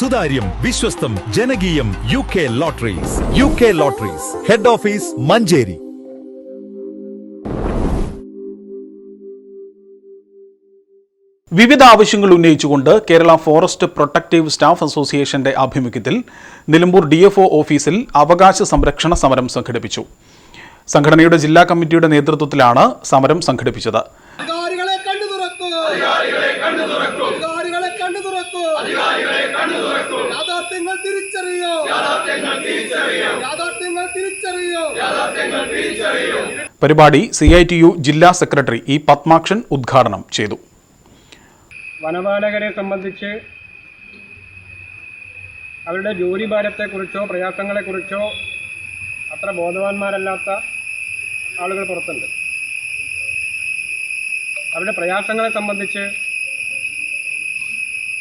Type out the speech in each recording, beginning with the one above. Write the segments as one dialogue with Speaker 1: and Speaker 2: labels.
Speaker 1: സുതാര്യം വിശ്വസ്തം ജനകീയം U K lotteries U K lotteries head office Manjeri.
Speaker 2: വിവിധ ആവശ്യങ്ങൾ ഉന്നയിച്ചുകൊണ്ട് കേരള ഫോറസ്റ്റ് പ്രൊട്ടക്റ്റീവ് സ്റ്റാഫ് അസോസിയേഷന്റെ ആഭിമുഖ്യത്തിൽ നിലമ്പൂർ ഡി ഓഫീസിൽ അവകാശ സംരക്ഷണ സമരം സംഘടിപ്പിച്ചു. സംഘടനയുടെ ജില്ലാ കമ്മിറ്റിയുടെ നേതൃത്വത്തിലാണ് സമരം സംഘടിപ്പിച്ചത്.
Speaker 3: തുറക്കൂ. യാഥാർത്ഥ്യങ്ങൾ തിരിച്ചറിയോ. യാഥാർത്ഥ്യങ്ങൾ തിരിച്ചറിയോ. യാഥാർത്ഥ്യങ്ങൾ തിരിച്ചറിയോ. യാഥാർത്ഥ്യങ്ങൾ തിരിച്ചറിയോ.
Speaker 2: പരിപാടി സി ഐ ടി യു ജില്ലാ സെക്രട്ടറി ഇ പത്മാക്ഷൻ ഉദ്ഘാടനം ചെയ്തു.
Speaker 4: വനപാലകരെ സംബന്ധിച്ച് അവരുടെ ജോലി ഭാരത്തെക്കുറിച്ചോ പ്രയാസങ്ങളെക്കുറിച്ചോ അത്ര ബോധവാന്മാരല്ലാത്ത ആളുകൾ പുറത്തുണ്ട്. അവരുടെ പ്രയാസങ്ങളെ സംബന്ധിച്ച്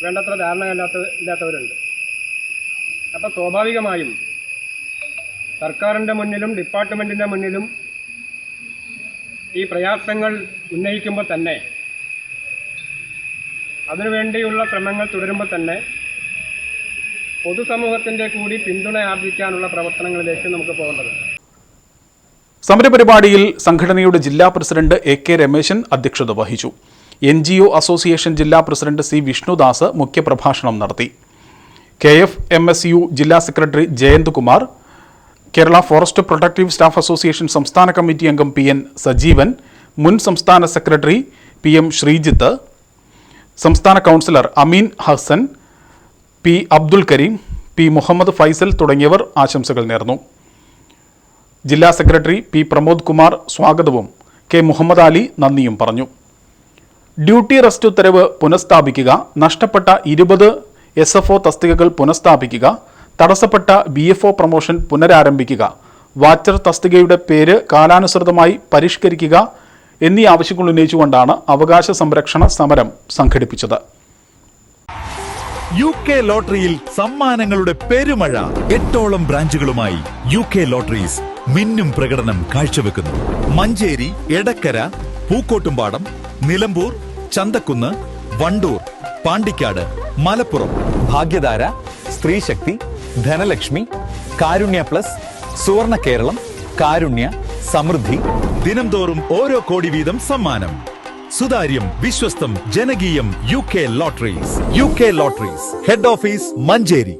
Speaker 4: വേണ്ടത്ര ധാരണയില്ലാത്ത ഇല്ലാത്തവരുണ്ട്. അപ്പോൾ സ്വാഭാവികമായും സർക്കാരിന്റെ മുന്നിലും ഡിപ്പാർട്ട്മെന്റിന്റെ മുന്നിലും ഈ പ്രയാസങ്ങൾ ഉന്നയിക്കുമ്പോൾ തന്നെ അതിനുവേണ്ടിയുള്ള ശ്രമങ്ങൾ തുടരുമ്പോൾ തന്നെ പൊതുസമൂഹത്തിന്റെ കൂടി പിന്തുണ ആർജിക്കാനുള്ള പ്രവർത്തനങ്ങളിലേക്ക് നമുക്ക് പോകേണ്ടതുണ്ട്.
Speaker 2: സമരപരിപാടിയിൽ സംഘടനയുടെ ജില്ലാ പ്രസിഡന്റ് എ കെ രമേശൻ അധ്യക്ഷത വഹിച്ചു. എൻ ജി ഒ അസോസിയേഷൻ ജില്ലാ പ്രസിഡന്റ് സി വിഷ്ണുദാസ് മുഖ്യപ്രഭാഷണം നടത്തി. K F M S U ജില്ലാ secretary Jayant Kumar Kerala forest protective staff association സംസ്ഥാന കമ്മിറ്റി അംഗം പി എൻ സജീവൻ മുൻ സംസ്ഥാന സെക്രട്ടറി പി എം ശ്രീജിത്ത് സംസ്ഥാന councillor Ameen Hasan P Abdul Karim P Muhammad Faisal തുടങ്ങിയവർ ആശംസകൾ നേർന്നു. ജില്ലാ സെക്രട്ടറി പി പ്രമോദ് കുമാർ സ്വാഗതവും കെ മുഹമ്മദ് അലി നന്ദിയും പറഞ്ഞു. ഡ്യൂട്ടി റെസ്റ്റ് ഉത്തരവ് പുനഃസ്ഥാപിക്കുക നഷ്ടപ്പെട്ട ഇരുപത് എസ് എഫ് ഒ തസ്തികകൾ പുനഃസ്ഥാപിക്കുക തടസ്സപ്പെട്ട ബി എഫ് ഒ പ്രൊമോഷൻ പുനരാരംഭിക്കുക വാച്ചർ തസ്തികയുടെ പേര് കാലാനുസൃതമായി പരിഷ്കരിക്കുക എന്നീ ആവശ്യങ്ങൾ ഉന്നയിച്ചുകൊണ്ടാണ് അവകാശ സംരക്ഷണ സമരം സംഘടിപ്പിച്ചത്.
Speaker 1: യു കെ ലോട്ടറിയിൽ സമ്മാനങ്ങളുടെ പെരുമഴ. എട്ടോളം ബ്രാഞ്ചുകളുമായി യു കെ ലോട്ടറീസ് മിന്നും പ്രകടനം കാഴ്ചവെക്കുന്നു. മഞ്ചേരി എടക്കര പൂക്കോട്ടുംപാടം നിലമ്പൂർ ചന്തക്കുന്ന് വണ്ടൂർ പാണ്ടിക്കാട് മലപ്പുറം.
Speaker 5: ഭാഗ്യധാര സ്ത്രീശക്തി ധനലക്ഷ്മി കാരുണ്യ പ്ലസ് സുവർണ കേരളം കാരുണ്യ സമൃദ്ധി.
Speaker 1: ദിനംതോറും ഓരോ കോടി വീതം സമ്മാനം. സുതാര്യം വിശ്വസ്തം ജനകീയം U K lotteries. U K lotteries. Head office Manjeri.